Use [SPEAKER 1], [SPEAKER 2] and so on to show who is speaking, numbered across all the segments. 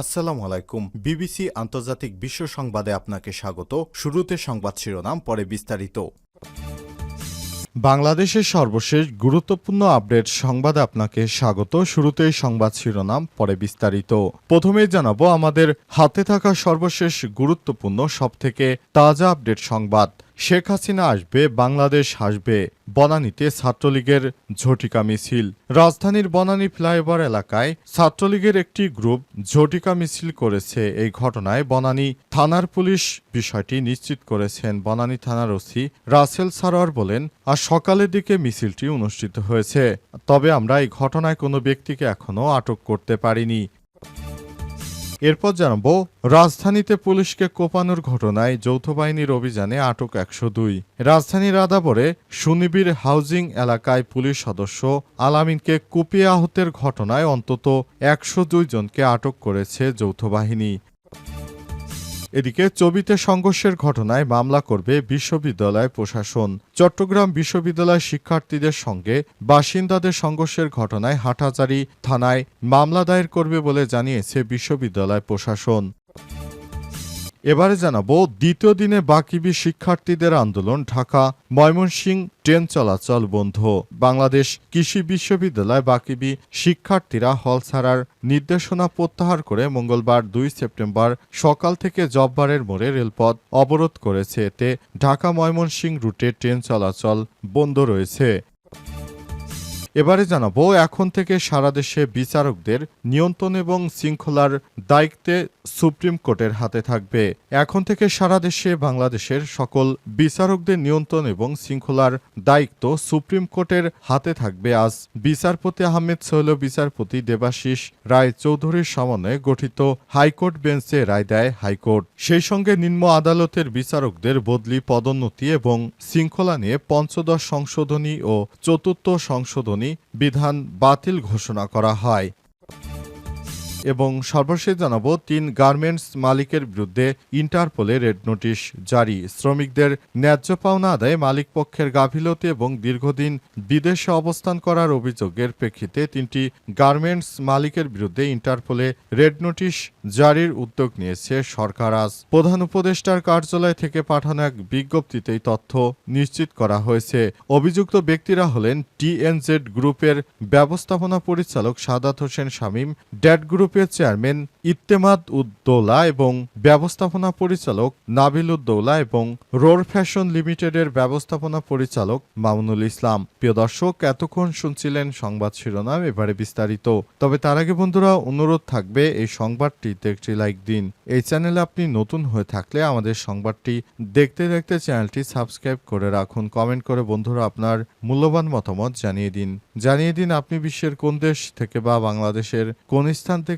[SPEAKER 1] আসসালামু আলাইকুম। বিবিসি আন্তর্জাতিক বিশ্ব সংবাদে আপনাকে স্বাগত। শুরুতে সংবাদ শিরোনাম, পরে বিস্তারিত। বাংলাদেশের সর্বশেষ গুরুত্বপূর্ণ আপডেট সংবাদে আপনাকে স্বাগত। শুরুতেই সংবাদ শিরোনাম, পরে বিস্তারিত। প্রথমেই জানাব আমাদের হাতে থাকা সর্বশেষ গুরুত্বপূর্ণ, সবথেকে তাজা আপডেট সংবাদ। শেখ হাসিনা আসবে, বাংলাদেশ হাসবে বনানীতে ছাত্রলীগের ঝটিকা মিছিল। রাজধানীর বনানী ফ্লাইওভার এলাকায় ছাত্রলীগের একটি গ্রুপ ঝটিকা মিছিল করেছে। এই ঘটনায় বনানী থানার পুলিশ বিষয়টি নিশ্চিত করেছেন। বনানী থানার ওসি রাসেল সারোয়ার বলেন আর সকালের দিকে মিছিলটি অনুষ্ঠিত হয়েছে। তবে আমরা এই ঘটনায় কোনো ব্যক্তিকে এখনও আটক করতে পারিনি। এরপর জানাব, রাজধানীতে পুলিশকে কোপানোর ঘটনায় যৌথ বাহিনীর অভিযানে আটক একশো দুই। রাজধানীর রাধাপরে সুনিবির হাউজিং এলাকায় পুলিশ সদস্য আলামিনকে কুপিয়ে আহতের ঘটনায় অন্তত একশো দুই জনকে আটক করেছে যৌথ বাহিনী। এদিকে চবিতে সংঘর্ষের ঘটনায় মামলা করবে বিশ্ববিদ্যালয় প্রশাসন। চট্টগ্রাম বিশ্ববিদ্যালয় শিক্ষার্থীদের সঙ্গে বাসিন্দাদের সংঘর্ষের ঘটনায় হাটাচারি থানায় মামলা দায়ের করবে বলে জানিয়েছে বিশ্ববিদ্যালয় প্রশাসন। এবারে জানাব, দ্বিতীয় দিনে বাকিবি শিক্ষার্থীদের আন্দোলন, ঢাকা ময়মনসিং ট্রেন চলাচল বন্ধ। বাংলাদেশ কৃষি বিশ্ববিদ্যালয় বাকিবি শিক্ষার্থীরা হল ছাড়ার নির্দেশনা প্রত্যাহার করে মঙ্গলবার দুই সেপ্টেম্বর সকাল থেকে জব্বারের মোড়ে রেলপথ অবরোধ করেছে। এতে ঢাকা ময়মনসিং রুটে ট্রেন চলাচল বন্ধ রয়েছে। এবারে জানাব, এখন থেকে সারা দেশে বিচারকদের নিয়ন্ত্রণ এবং শৃঙ্খলার দায়িত্বে সুপ্রিম কোর্টের হাতে থাকবে। এখন থেকে সারা দেশে বাংলাদেশের সকল বিচারকদের নিয়ন্ত্রণ এবং শৃঙ্খলার দায়িত্ব সুপ্রিম কোর্টের হাতে থাকবে আজ। বিচারপতি আহমেদ সোহেল বিচারপতি দেবাশিস রায় চৌধুরীর সমন্বয়ে গঠিত হাইকোর্ট বেঞ্চে রায় দেয় হাইকোর্ট। সেই সঙ্গে নিম্ন আদালতের বিচারকদের বদলি, পদোন্নতি এবং শৃঙ্খলা নিয়ে পঞ্চদশ সংশোধনী ও চতুর্থ সংশোধনী বিধান বাতিল ঘোষণা করা হয়। এবং সর্বশেষ জানাব, তিন গার্মেন্টস মালিকের বিরুদ্ধে ইন্টারপোলে রেড নোটিশ জারি। শ্রমিকদের ন্যায্য পাওনা আদায়ে মালিক পক্ষের গাফিলতি এবং দীর্ঘদিন বিদেশে অবস্থান করার অভিযোগের প্রেক্ষিতে তিনটি গার্মেন্টস মালিকের বিরুদ্ধে ইন্টারপোলে রেড নোটিশ জারির উদ্যোগ নিয়েছে সরকার। আজ প্রধান উপদেষ্টার কার্যালয় থেকে পাঠানো এক বিজ্ঞপ্তিতেই তথ্য নিশ্চিত করা হয়েছে। অভিযুক্ত ব্যক্তিরা হলেন টিএনজেড গ্রুপের ব্যবস্থাপনা পরিচালক সাদাত হোসেন শামীম ড্যাট গ্রুপের চেয়ারম্যান ইত্তেমাদ উদ্দৌলা এবং ব্যবস্থাপনা পরিচালক নাবিল উদ্দৌলা এবং রোর ফ্যাশন লিমিটেডের ব্যবস্থাপনা পরিচালক মামুনুল ইসলাম। প্রিয় দর্শক, এতক্ষণ শুনছিলেন সংবাদ শিরোনাম, এবারে বিস্তারিত। তবে তার আগে বন্ধুরা, অনুরোধ থাকবে এই সংবাদটিতে একটি লাইক দিন। এই চ্যানেলে আপনি নতুন হয়ে থাকলে আমাদের সংবাদটি দেখতে দেখতে চ্যানেলটি সাবস্ক্রাইব করে রাখুন। কমেন্ট করে বন্ধুরা আপনার মূল্যবান মতামত জানিয়ে দিন। জানিয়ে দিন আপনি বিশ্বের কোন দেশ থেকে বা বাংলাদেশের কোন স্থান থেকে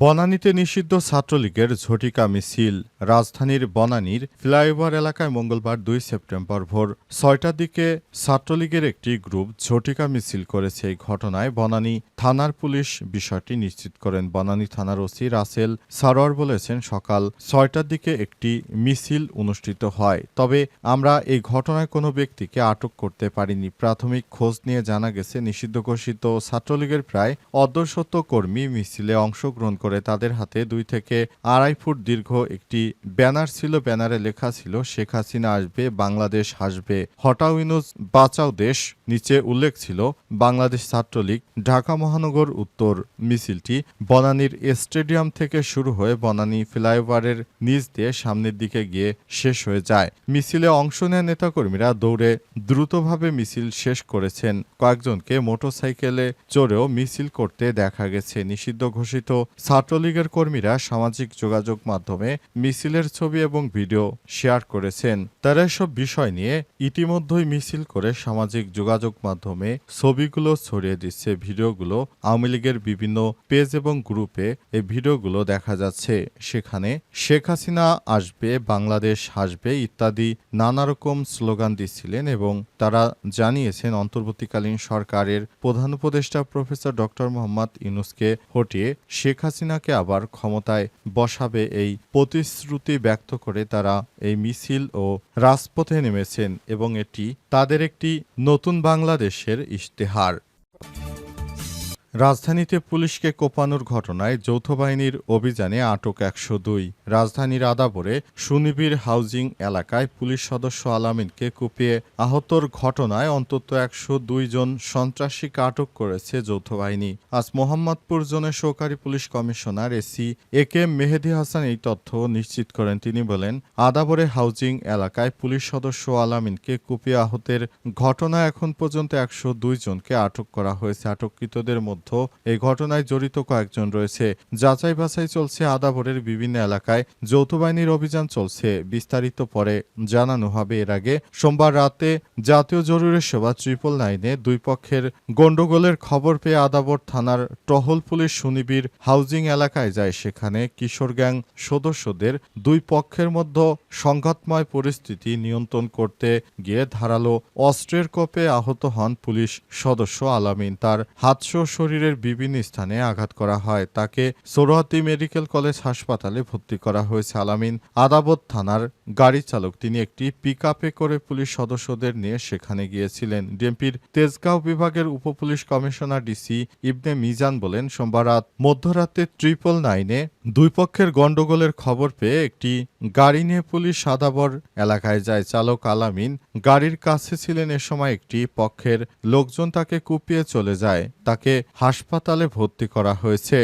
[SPEAKER 1] বনানীতে নিষিদ্ধ ছাত্রলীগের ঝটিকা মিছিল। রাজধানীর বনানীর ফ্লাইওভার এলাকায় মঙ্গলবার দুই সেপ্টেম্বর ভোর ছয়টার দিকে ছাত্রলীগের একটি গ্রুপ ঝটিকা মিছিল করেছে এই ঘটনায় বনানী থানার পুলিশ বিষয়টি নিশ্চিত করেন। বনানী থানার ওসি রাসেল সারোয়ার বলেছেন, সকাল ছয়টার দিকে একটি মিছিল অনুষ্ঠিত হয়। তবে আমরা এই ঘটনায় কোনো ব্যক্তিকে আটক করতে পারিনি। প্রাথমিক খোঁজ নিয়ে জানা গেছে, নিষিদ্ধ ঘোষিত ছাত্রলীগের প্রায় অর্ধশত কর্মী মিছিলে অংশগ্রহণ করে তাদের হাতে দুই থেকে আড়াই ফুট দীর্ঘ একটি ব্যানার ছিল। ব্যানারে লেখা ছিল, শেখ হাসিনা আসবে, বাংলাদেশ হাসবে। হটাও বাঁচাও দেশ নিচে উল্লেখ ছিল, বাংলাদেশ ছাত্রলীগ, ঢাকা মহানগর উত্তর মিছিলটি বনানীর স্টেডিয়াম থেকে শুরু হয়ে বনানী ফ্লাইওভারের নিচ দিয়ে সামনের দিকে গিয়ে শেষ হয়ে যায়। মিছিলে অংশ নেয় নেতাকর্মীরা দৌড়ে দ্রুতভাবে মিছিল শেষ করেছেন। কয়েকজনকে মোটরসাইকেলে চড়েও মিছিল করতে দেখা গেছে। নিষিদ্ধ ঘোষিত ছাত্রলীগের কর্মীরা সামাজিক যোগাযোগ মাধ্যমে মিছিলের ছবি এবং ভিডিও শেয়ার করেছেন। তারা এসব বিষয় নিয়ে ইতিমধ্যেই মিছিল করে সামাজিক যোগাযোগ মাধ্যমে ছবিগুলো ছড়িয়ে দিচ্ছে। ভিডিওগুলো আওয়ামী লীগের বিভিন্ন পেজ এবং গ্রুপে এই ভিডিওগুলো দেখা যাচ্ছে। সেখানে শেখ হাসিনা আসবে, বাংলাদেশ হাসবে ইত্যাদি নানা রকম স্লোগান দিচ্ছিলেন এবং তারা জানিয়েছেন, অন্তর্বর্তীকালীন সরকারের প্রধান উপদেষ্টা প্রফেসর ডক্টর মোহাম্মদ ইউনুসকে হটিয়ে শেখ হাসিনা হাসিনাকে আবার ক্ষমতায় বসাবে এই প্রতিশ্রুতি ব্যক্ত করে তারা এই মিছিল ও রাজপথে নেমেছেন এবং এটি তাদের একটি নতুন বাংলাদেশের ইশতেহার। রাজধানীতে পুলিশকে কোপানোর ঘটনায় যৌথ বাহিনীর অভিযানে আটক একশো দুই। রাজধানীর আদাবরে সুনিবির হাউজিং এলাকায় পুলিশ সদস্য আলামিনকে কুপিয়ে আহতর ঘটনায় অন্তত একশো দুই জন সন্ত্রাসীকে আটক করেছে যৌথ বাহিনী। আজ মোহাম্মদপুর জোনের সহকারী police commissioner AC A K Mehedi Hasan এই তথ্য নিশ্চিত করেন। তিনি বলেন, আদাবরে হাউজিং এলাকায় পুলিশ সদস্য আলামিনকে কুপিয়ে আহতের ঘটনায় এখন পর্যন্ত একশো দুই জনকে আটক করা হয়েছে। আটককৃতদের মধ্যে এই ঘটনায় জড়িত কয়েকজন রয়েছে। যাচাই বাছাই চলছে আদাবরের বিভিন্ন এলাকায়। যৌথ বাহিনীর অভিযান চলছে, বিস্তারিত পরে জানানো হবে। এর আগে সোমবার রাতে জাতীয় জরুরি সেবা ট্রিপল নাইনে দুই পক্ষের গন্ডগোলের খবর পেয়ে আদাবর থানার টহল পুলিশ সুনিবির হাউজিং এলাকায় যায়। সেখানে কিশোর গ্যাং সদস্যদের দুই পক্ষের মধ্যে সংঘাতময় পরিস্থিতি নিয়ন্ত্রণ করতে গিয়ে ধারালো অস্ত্রের কোপে আহত হন পুলিশ সদস্য আলামিন। তার হাতসহ শরীরের বিভিন্ন স্থানে আঘাত করা হয়। তাকে সোরহাতি মেডিকেল কলেজ হাসপাতালে ভর্তি করা হয়েছে। আলামিন আদাবত থানার গাড়ি চালক তিনি একটি পিক করে পুলিশ সদস্যদের নিয়ে সেখানে গিয়েছিলেন। ডিএমপির তেজগাঁও বিভাগের উপপুলিশ কমিশনার ডিসি ইবনে মিজান বলেন, সোমবার রাত মধ্যরাতে ট্রিপল নাইনে দুই পক্ষের গন্ডগোলের খবর পেয়ে একটি গাড়ি নিয়ে পুলিশ সাদাবর এলাকায় যায়। চালক আলামিন গাড়ির কাছে ছিলেন এ সময় একটি পক্ষের লোকজন তাকে কুপিয়ে চলে যায়। তাকে হাসপাতালে ভর্তি করা হয়েছে।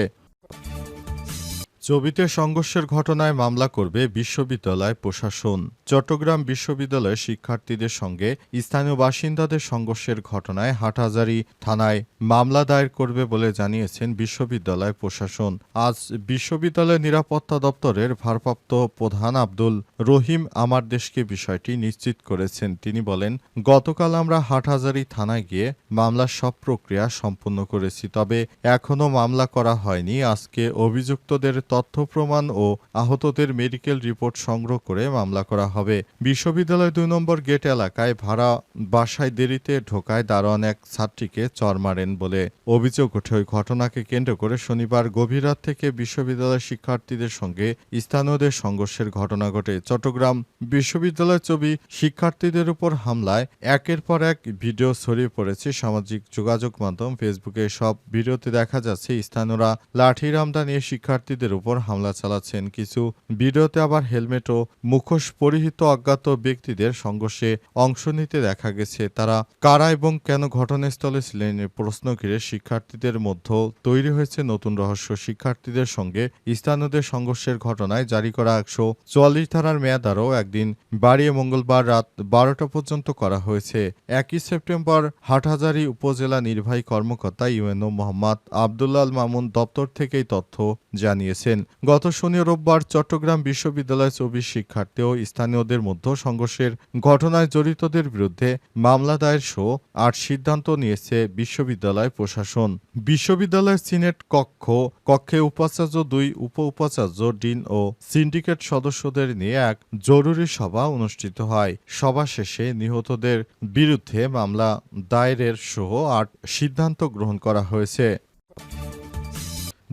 [SPEAKER 1] চবিতে সংঘর্ষের ঘটনায় মামলা করবে বিশ্ববিদ্যালয় প্রশাসন। চট্টগ্রাম বিশ্ববিদ্যালয়ের শিক্ষার্থীদের সঙ্গে স্থানীয় বাসিন্দাদের সংঘর্ষের ঘটনায় হাটহাজারী থানায় মামলা দায়ের করবে বলে জানিয়েছেন বিশ্ববিদ্যালয় প্রশাসন। আজ বিশ্ববিদ্যালয় নিরাপত্তা দপ্তরের ভারপ্রাপ্ত প্রধান আব্দুল রহিম আমার দেশকে বিষয়টি নিশ্চিত করেছেন। তিনি বলেন, গতকাল আমরা হাটহাজারী থানায় গিয়ে মামলার সব প্রক্রিয়া সম্পন্ন করেছি, তবে এখনও মামলা করা হয়নি। আজকে অভিযুক্তদের তথ্য প্রমাণ ও আহতদের মেডিকেল রিপোর্ট সংগ্রহ করে মামলা করা হবে। বিশ্ববিদ্যালয় দুই নম্বর গেট এলাকায় ভাড়া বাসায় দেরিতে ঢোকায় দারোয়ান এক ছাত্রীকে চর মারেন বলে অভিযোগ ওঠে। ওই ঘটনাকে কেন্দ্র করে শনিবার গভীর রাত থেকে বিশ্ববিদ্যালয়ের শিক্ষার্থীদের সঙ্গে স্থানীয়দের সংঘর্ষের ঘটনা ঘটে। চট্টগ্রাম বিশ্ববিদ্যালয় ছবি, শিক্ষার্থীদের উপর হামলায় একের পর এক ভিডিও ছড়িয়ে পড়েছে সামাজিক যোগাযোগ মাধ্যম ফেসবুকে। সব ভিডিওতে দেখা যাচ্ছে, স্থানীয়রা লাঠি রামদা নিয়ে শিক্ষার্থীদের উপর হামলা চালাচ্ছেন। কিছু ভিডিওতে আবার হেলমেট ও মুখোশ পরিহিত অজ্ঞাত ব্যক্তিদের সংঘর্ষে অংশ নিতে দেখা গেছে। তারা কারা এবং কেন ঘটনাস্থলে ছিলেন প্রশ্ন ঘিরে শিক্ষার্থীদের মধ্যে তৈরি হয়েছে নতুন রহস্য। শিক্ষার্থীদের সঙ্গে স্থানীয়দের সংঘর্ষের ঘটনায় জারি করা একশো চুয়াল্লিশ ধারার মেয়াদ আরও একদিন বাড়িয়ে মঙ্গলবার রাত বারোটা পর্যন্ত করা হয়েছে। একই সেপ্টেম্বর হাটহাজারী উপজেলা নির্বাহী কর্মকর্তা ইউএনও মোহাম্মদ আবদুল্লাল মামুন দপ্তর থেকেই তথ্য জানিয়েছেন। গত শনি রোববার চট্টগ্রাম বিশ্ববিদ্যালয় চব্বিশ শিক্ষার্থী ও স্থানীয়দের মধ্যে সংঘর্ষের ঘটনায় জড়িতদের বিরুদ্ধে মামলা দায়ের সহ আট সিদ্ধান্ত নিয়েছে বিশ্ববিদ্যালয় প্রশাসন। বিশ্ববিদ্যালয়ের সিনেট কক্ষ, কক্ষে উপাচার্য দুই উপ উপাচার্য ডিন ও সিন্ডিকেট সদস্যদের নিয়ে এক জরুরি সভা অনুষ্ঠিত হয়। সভা শেষে নিহতদের বিরুদ্ধে মামলা দায়েরের সহ আট সিদ্ধান্ত গ্রহণ করা হয়েছে।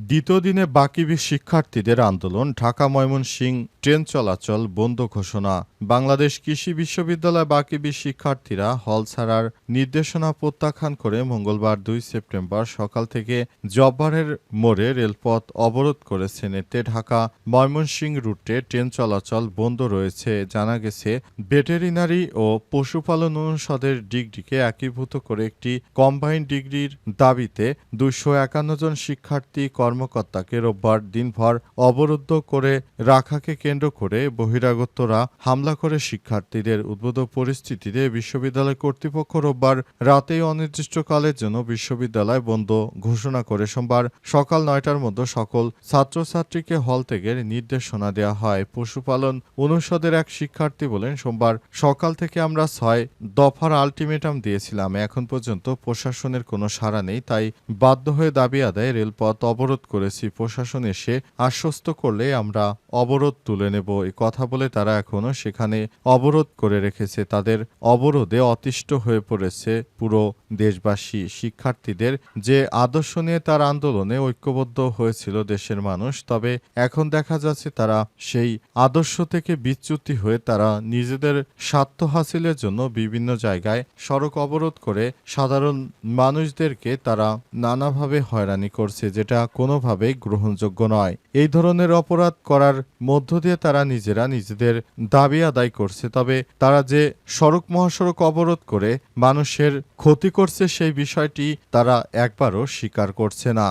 [SPEAKER 1] দ্বিতীয় দিনে বাকিবি শিক্ষার্থীদের আন্দোলন ঢাকা ময়মনসিংহ ট্রেন চলাচল বন্ধ ঘোষণা। বাংলাদেশ কৃষি বিশ্ববিদ্যালয় বাকিবি শিক্ষার্থীরা হল ছাড়ার নির্দেশনা প্রত্যাখ্যান করে মঙ্গলবার দুই সেপ্টেম্বর সকাল থেকে জব্বারের মোড়ে রেলপথ অবরোধ করেছেন এতে ঢাকা। ময়মনসিংহ রুটে ট্রেন চলাচল বন্ধ রয়েছে। জানা গেছে, ভেটেরিনারি ও পশুপালন অনুষদের ডিগ্রিকে একীভূত করে একটি কম্বাইন্ড ডিগ্রির দাবিতে দুশো একান্ন জন শিক্ষার্থী কর্মকর্তাকে রোববার দিনভর অবরুদ্ধ করে রাখাকে কেন্দ্র করে বহিরাগতরা হামলা করে শিক্ষার্থীদের উদ্ভূত পরিস্থিতিতে বিশ্ববিদ্যালয় কর্তৃপক্ষ রোববার রাতেই অনির্দিষ্টকালের জন্য বিশ্ববিদ্যালয় বন্ধ ঘোষণা করে সোমবার সকাল নয়টার মধ্যে সকল ছাত্রছাত্রীকে হল থেকে নির্দেশনা দেওয়া হয়। পশুপালন অনুষদের এক শিক্ষার্থী বলেন, সোমবার সকাল থেকে আমরা ছয় দফার আলটিমেটাম দিয়েছিলাম। এখন পর্যন্ত প্রশাসনের কোনো সাড়া নেই, তাই বাধ্য হয়ে দাবি আদায় রেলপথ অবরোধ করেছি। প্রশাসন এসে আশ্বস্ত করলে আমরা অবরোধ তুলে নেব। এই কথা বলে তারা এখনও সেখানে অবরোধ করে রেখেছে। তাদের অবরোধে অতিষ্ঠ হয়ে পড়েছে পুরো দেশবাসী। শিক্ষার্থীদের যে আদর্শ নিয়ে তার আন্দোলনে ঐক্যবদ্ধ হয়েছিল দেশের মানুষ, তবে এখন দেখা যাচ্ছে তারা সেই আদর্শ থেকে বিচ্যুতি হয়ে তারা নিজেদের স্বার্থ হাসিলের জন্য বিভিন্ন জায়গায় সড়ক অবরোধ করে সাধারণ মানুষদেরকে তারা নানাভাবে হয়রানি করছে, যেটা কোনোভাবেই গ্রহণযোগ্য নয়। এই ধরনের অপরাধ করার মধ্য দিয়ে তারা নিজেরা নিজেদের দাবি আদায় করছে। তবে তারা যে সড়ক মহাসড়ক অবরোধ করে মানুষের ক্ষতি করছে সেই বিষয়টি তারা একবারও স্বীকার করছে না।